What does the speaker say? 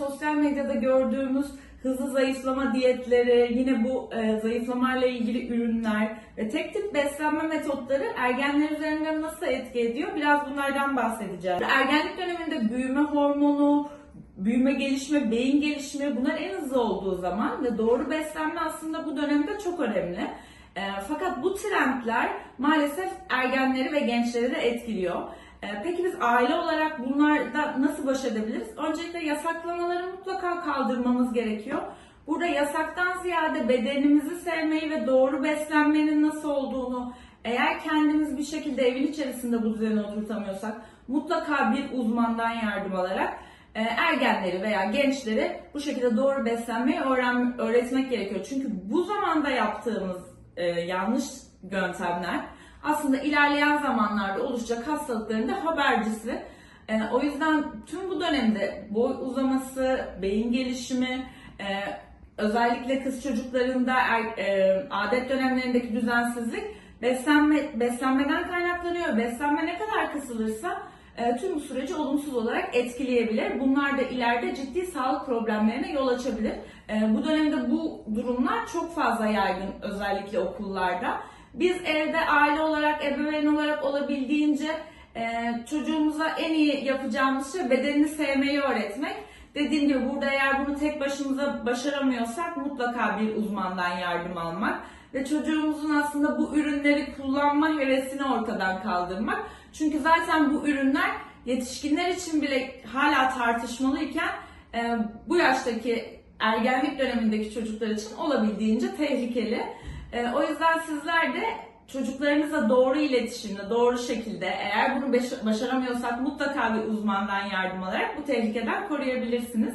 sosyal medyada gördüğümüz hızlı zayıflama diyetleri, yine bu e, zayıflamayla ilgili ürünler ve tek tip beslenme metotları ergenler üzerinde nasıl etki ediyor? Biraz bunlardan bahsedeceğim. Ergenlik döneminde büyüme hormonu, büyüme gelişme, beyin gelişimi bunlar en hızlı olduğu zaman ve doğru beslenme aslında bu dönemde çok önemli. E, fakat bu trendler maalesef ergenleri ve gençleri de etkiliyor. E, peki biz aile olarak bunlarda nasıl baş edebiliriz? Öncelikle yasaklamaları mutlaka kaldırmamız gerekiyor. Burada yasaktan ziyade bedenimizi sevmeyi ve doğru beslenmenin nasıl olduğunu eğer kendimiz bir şekilde evin içerisinde bu düzeni oturtamıyorsak mutlaka bir uzmandan yardım alarak e, ergenleri veya gençleri bu şekilde doğru beslenmeyi öğren, öğretmek gerekiyor. Çünkü bu zamanda yaptığımız e, yanlış yöntemler aslında ilerleyen zamanlarda oluşacak hastalıkların da habercisi. E, o yüzden tüm bu dönemde boy uzaması, beyin gelişimi, e, özellikle kız çocuklarında er- e, adet dönemlerindeki düzensizlik beslenme beslenmeden kaynaklanıyor. Beslenme ne kadar kısılırsa e, tüm bu süreci olumsuz olarak etkileyebilir. Bunlar da ileride ciddi sağlık problemlerine yol açabilir. E, bu dönemde bu durumlar çok fazla yaygın özellikle okullarda. Biz evde aile olarak, ebeveyn olarak olabildiğince e, çocuğumuza en iyi yapacağımız şey bedenini sevmeyi öğretmek. Dediğim gibi burada eğer bunu tek başımıza başaramıyorsak mutlaka bir uzmandan yardım almak ve çocuğumuzun aslında bu ürünleri kullanma hevesini ortadan kaldırmak. Çünkü zaten bu ürünler yetişkinler için bile hala tartışmalıyken e, bu yaştaki ergenlik dönemindeki çocuklar için olabildiğince tehlikeli. E, o yüzden sizler de çocuklarınızla doğru iletişimle, doğru şekilde eğer bunu başaramıyorsak mutlaka bir uzmandan yardım alarak bu tehlikeden koruyabilirsiniz.